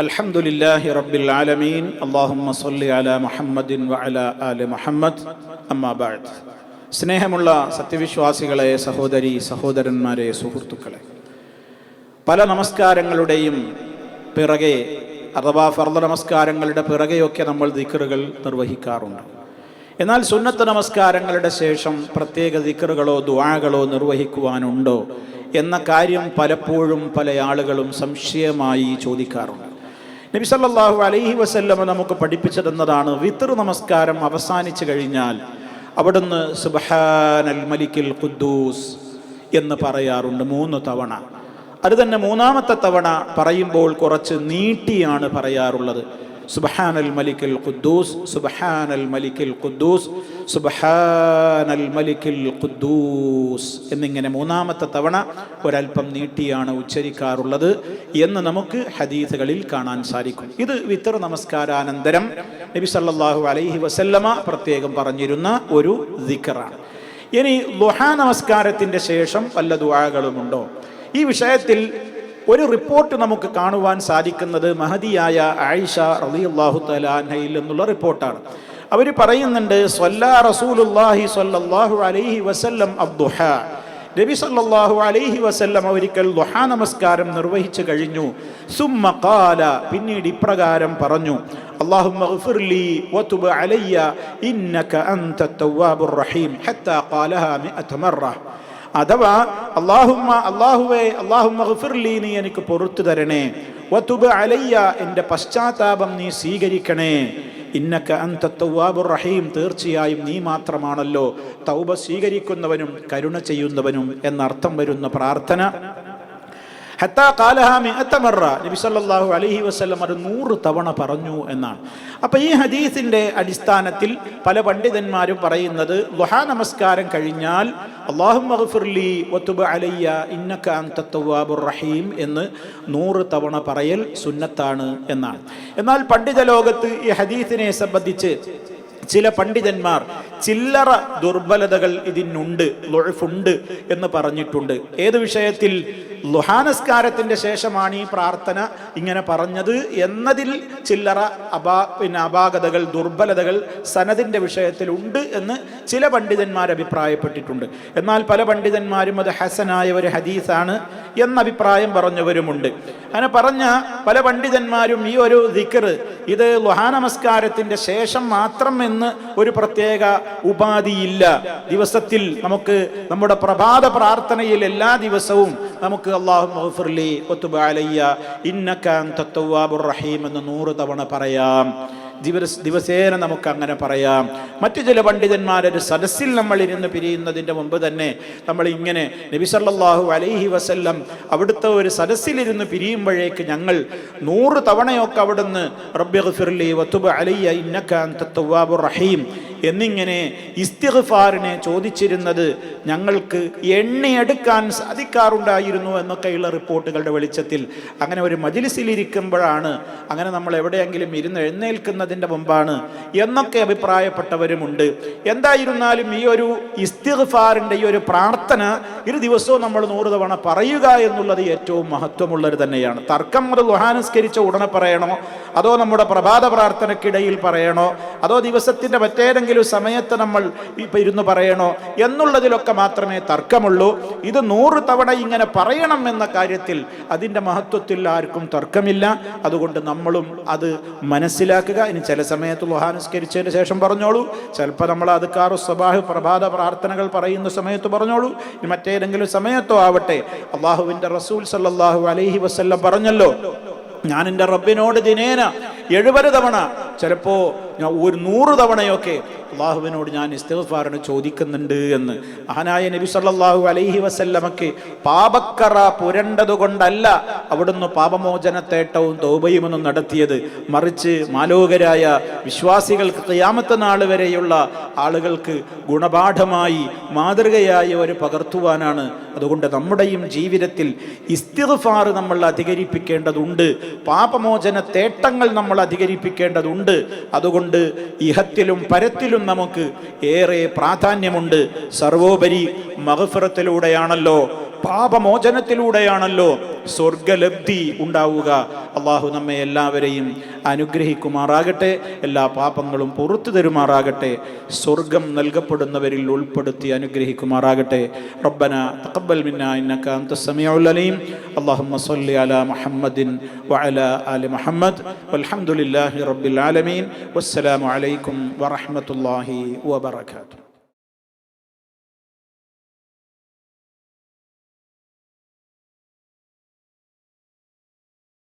الحمد لله رب العالمين اللهم صل على محمد وعلى آل محمد أما بعد സ്നേഹമുള്ള സത്യവിശ്വാസികളെ സഹോദരി സഹോദരന്മാരെ സുഹൃത്തുക്കളെ പല നമസ്കാരങ്ങളുടെയും പിറകെ അഥവാ ഫർദ നമസ്കാരങ്ങളുടെ പിറകെയൊക്കെ നമ്മൾ ദിക്കറുകൾ നിർവഹിക്കാറുണ്ട് എന്നാൽ സുന്നത്ത് നമസ്കാരങ്ങളുടെ ശേഷം പ്രത്യേക ദിക്കറുകളോ ദുആകളോ നിർവഹിക്കുവാനുണ്ടോ എന്ന കാര്യം പലപ്പോഴും പല ആളുകളും സംശയമായി ചോദിക്കാറുണ്ട് നബി സല്ലല്ലാഹു അലൈഹി വസല്ലമ നമുക്ക് പഠിപ്പിച്ചതെന്നതാണ് വിത്തർ നമസ്കാരം അവസാനിച്ചു കഴിഞ്ഞാൽ അവിടുന്ന് സുബ്ഹാനൽ മലിക്കിൽ ഖുദ്ദൂസ് എന്ന് പറയാറുണ്ട് മൂന്ന് തവണ. അത് തന്നെ മൂന്നാമത്തെ തവണ പറയുമ്പോൾ കുറച്ച് നീട്ടിയാണ് പറയാറുള്ളത്. സുബ്ഹാനൽ മലിക്കൽ ഖുദ്ദൂസ് സുബ്ഹാനൽ മലിക്കൽ ഖുദ്ദൂസ് സുബ്ഹാനൽ മലിക്കൽ ഖുദ്ദൂസ് എന്നിങ്ങനെ മൂന്നാമത്തെ തവണ ഒരല്പം നീട്ടിയാണ് ഉച്ചരിക്കാറുള്ളത് എന്ന് നമുക്ക് ഹദീസുകളിൽ കാണാൻ സാധിക്കും. ഇത് വിത്തർ നമസ്കാരാനന്തരം നബി സല്ലല്ലാഹു അലൈഹി വസല്ലമ പ്രത്യേകം പറഞ്ഞിരുന്ന ഒരു ദിക്കറാണ് ഇനി ദുഹാ നമസ്കാരത്തിന്റെ ശേഷം വല്ല ദുആകളുമുണ്ടോ ഈ വിഷയത്തിൽ ഒരു റിപ്പോർട്ട് നമുക്ക് കാണുവാൻ സാധിക്കുന്നത് മഹതിയായ ആയിഷ റളിയല്ലാഹു തലാൻഹയിൽ എന്നുള്ള റിപ്പോർട്ടാണ്. അവർ പറയുന്നുണ്ട് സ്വല്ലാ റസൂലുല്ലാഹി അലൈഹി വസല്ലം നബി സല്ലല്ലാഹു അലൈഹി വസല്ലം ഒരിക്കൽ ദുഹാ നമസ്കാരം നിർവഹിച്ചു കഴിഞ്ഞു. സുമ്മ ഖാല പിന്നീട് ഇപ്രകാരം പറഞ്ഞു അല്ലാഹുമ്മ അഥവാ അള്ളാഹുമ്മ അള്ളാഹുവേ അള്ളാഹുമ്മ ഗഫിർലി നീ എനിക്ക് പൊറത്തു തരണേ. വതുബ് അലയ്യ എന്റെ പശ്ചാത്താപം നീ സ്വീകരിക്കണേ. ഇന്നക്ക അന്ത റഹീം തീർച്ചയായും നീ മാത്രമാണല്ലോ. തൗബ സ്വീകരിക്കുന്നവനും കരുണ ചെയ്യുന്നവനും എന്നർത്ഥം വരുന്ന പ്രാർത്ഥന. ഹത്താ അലൈഹി വസല്ലം അത് നൂറ് തവണ പറഞ്ഞു എന്നാണ്. അപ്പോൾ ഈ ഹദീസിന്റെ അടിസ്ഥാനത്തിൽ പല പണ്ഡിതന്മാരും പറയുന്നത് ലുഹാ നമസ്കാരം കഴിഞ്ഞാൽ അള്ളാഹും റഹീം എന്ന് നൂറ് തവണ പറയൽ സുന്നത്താണ് എന്നാണ്. എന്നാൽ പണ്ഡിത ലോകത്ത് ഈ ഹദീസിനെ സംബന്ധിച്ച് ചില പണ്ഡിതന്മാർ ചില്ലറ ദുർബലതകൾ ഇതിനുണ്ട് ലൊഴുഫുണ്ട് എന്ന് പറഞ്ഞിട്ടുണ്ട്. ഏത് വിഷയത്തിൽ? ലുഹാനസ്കാരത്തിന്റെ ശേഷമാണ് ഈ പ്രാർത്ഥന ഇങ്ങനെ പറഞ്ഞത് എന്നതിൽ ചില്ലറ അപാ പിന്നെ അപാകതകൾ ദുർബലതകൾ സനദിന്റെ വിഷയത്തിലുണ്ട് എന്ന് ചില പണ്ഡിതന്മാർ അഭിപ്രായപ്പെട്ടിട്ടുണ്ട്. എന്നാൽ പല പണ്ഡിതന്മാരും അത് ഹസനായ ഒരു ഹദീസാണ് എന്ന അഭിപ്രായം പറഞ്ഞവരുമുണ്ട്. അങ്ങനെ പറഞ്ഞ പല പണ്ഡിതന്മാരും ഈ ഒരു ദിക്കർ ഇത് ലുഹാനമസ്കാരത്തിന്റെ ശേഷം മാത്രം എന്ന് ഒരു പ്രത്യേക ഉപാധിയില്ല. ദിവസത്തിൽ നമുക്ക് നമ്മുടെ പ്രഭാത പ്രാർത്ഥനയിൽ എല്ലാ ദിവസവും നമുക്ക് അള്ളാഹു ഇന്നക്കാൻ റഹീം എന്ന് നൂറ് തവണ പറയാം. ദിവസേന നമുക്ക് അങ്ങനെ പറയാം. മറ്റു ചില പണ്ഡിതന്മാരൊരു സദസ്സിൽ നമ്മൾ ഇരുന്ന് പിരിയുന്നതിന്റെ മുമ്പ് തന്നെ നമ്മൾ ഇങ്ങനെ നബിസല്ലാഹു അലൈഹി വസല്ലം അവിടുത്തെ ഒരു സദസ്സിലിരുന്ന് പിരിയുമ്പോഴേക്ക് ഞങ്ങൾ നൂറ് തവണയൊക്കെ അവിടുന്ന് റബ്ബി ഗഫിർലി വത്തുബ് അലയ്യ ഇന്നക്കാൻ റഹീം എന്നിങ്ങനെ ഇസ്തിഗ്ഫാറിനെ ചോദിച്ചിരുന്നത് ഞങ്ങൾക്ക് എണ്ണിയെടുക്കാൻ സാധിക്കാറുണ്ടായിരുന്നു എന്നൊക്കെയുള്ള റിപ്പോർട്ടുകളുടെ വെളിച്ചത്തിൽ. അങ്ങനെ ഒരു മജിലിസിലിരിക്കുമ്പോഴാണ് അങ്ങനെ നമ്മൾ എവിടെയെങ്കിലും ഇരുന്ന് എഴുന്നേൽക്കുന്നതിന്റെ മുമ്പാണ് എന്നൊക്കെ അഭിപ്രായപ്പെട്ടവരുമുണ്ട്. എന്തായിരുന്നാലും ഈ ഒരു ഇസ്തിഗ്ഫാറിന്റെ ഈ ഒരു പ്രാർത്ഥന ഒരു ദിവസവും നമ്മൾ നൂറ് തവണ പറയുക എന്നുള്ളത് ഏറ്റവും മഹത്വമുള്ളത് തന്നെയാണ്. തർക്കം അത് ലുഹാനുസ്കരിച്ച ഉടനെ പറയണോ? അതോ നമ്മുടെ പ്രഭാത പ്രാർത്ഥനയ്ക്കിടയിൽ പറയണോ? അതോ ദിവസത്തിന്റെ മറ്റേതെങ്കിലും സമയത്ത് നമ്മൾ ഇപ്പം ഇരുന്ന് പറയണോ എന്നുള്ളതിലൊക്കെ മാത്രമേ തർക്കമുള്ളൂ. ഇത് നൂറ് തവണ ഇങ്ങനെ പറയണം എന്ന കാര്യത്തിൽ അതിന്റെ മഹത്വത്തിൽ ആർക്കും തർക്കമില്ല. അതുകൊണ്ട് നമ്മളും അത് മനസ്സിലാക്കുക. ഇനി ചില സമയത്ത് ലുഹാനുസ്കരിച്ചതിന് ശേഷം പറഞ്ഞോളൂ. ചിലപ്പോൾ നമ്മൾ അതുക്കാറു സ്വഭാവ പ്രഭാത പ്രാർത്ഥനകൾ പറയുന്ന സമയത്ത് പറഞ്ഞോളൂ. ഇനി മറ്റേതെങ്കിലും സമയത്തോ ആവട്ടെ. അള്ളാഹുവിന്റെ റസൂൽ സല്ലാഹു അലൈഹി വസല്ലം പറഞ്ഞല്ലോ ഞാൻ എന്റെ റബ്ബിനോട് ദിനേന എഴുപത് തവണ ചിലപ്പോൾ ഞാൻ ഒരു നൂറ് തവണയൊക്കെ അള്ളാഹുവിനോട് ഞാൻ ഇസ്തഫാറിന് ചോദിക്കുന്നുണ്ട് എന്ന്. മഹാനായ നബി സല്ലാഹു അലൈഹി വസല്ലമക്ക് പാപക്കറ പുരണ്ടതുകൊണ്ടല്ല അവിടുന്ന് പാപമോചനത്തേട്ടവും തോബയുമൊന്നും നടത്തിയത്. മറിച്ച് മാലോകരായ വിശ്വാസികൾക്ക് ക്യാമത്ത നാൾ വരെയുള്ള ആളുകൾക്ക് ഗുണപാഠമായി മാതൃകയായി ഒരു പകർത്തുവാനാണ്. അതുകൊണ്ട് നമ്മുടെയും ജീവിതത്തിൽ ഇസ്തിഗ്ഫാർ നമ്മൾ അധികരിപ്പിക്കേണ്ടതുണ്ട്. പാപമോചന തേട്ടങ്ങൾ നമ്മൾ അധികരിപ്പിക്കേണ്ടതുണ്ട്. അതുകൊണ്ട് ഇഹത്തിലും പരത്തിലും നമുക്ക് ഏറെ പ്രാധാന്യമുണ്ട്. സർവോപരി മഹഫിറത്തിലൂടെയാണല്ലോ പാപമോചനത്തിലൂടെയാണല്ലോ സ്വർഗലബ്ധി ഉണ്ടാവുക. അള്ളാഹു നമ്മെ എല്ലാവരെയും അനുഗ്രഹിക്കുമാറാകട്ടെ. എല്ലാ പാപങ്ങളും പുറത്തു തരുമാറാകട്ടെ. സ്വർഗം നൽകപ്പെടുന്നവരിൽ ഉൾപ്പെടുത്തി അനുഗ്രഹിക്കുമാറാകട്ടെ. റബ്ബന തഖബ്ബൽ മിന്ന ഇന്നക അൻത അലീം. അല്ലാഹുമ്മ സ്വല്ലി അലാ മുഹമ്മദിൻ വഅലാ ആലി മുഹമ്മദ്. വൽഹംദുലില്ലാഹി റബ്ബിൽ ആലമീൻ. വസ്സലാമു അലൈക്കും വറഹ്മത്തുള്ളാഹി വബറകാതുഹു.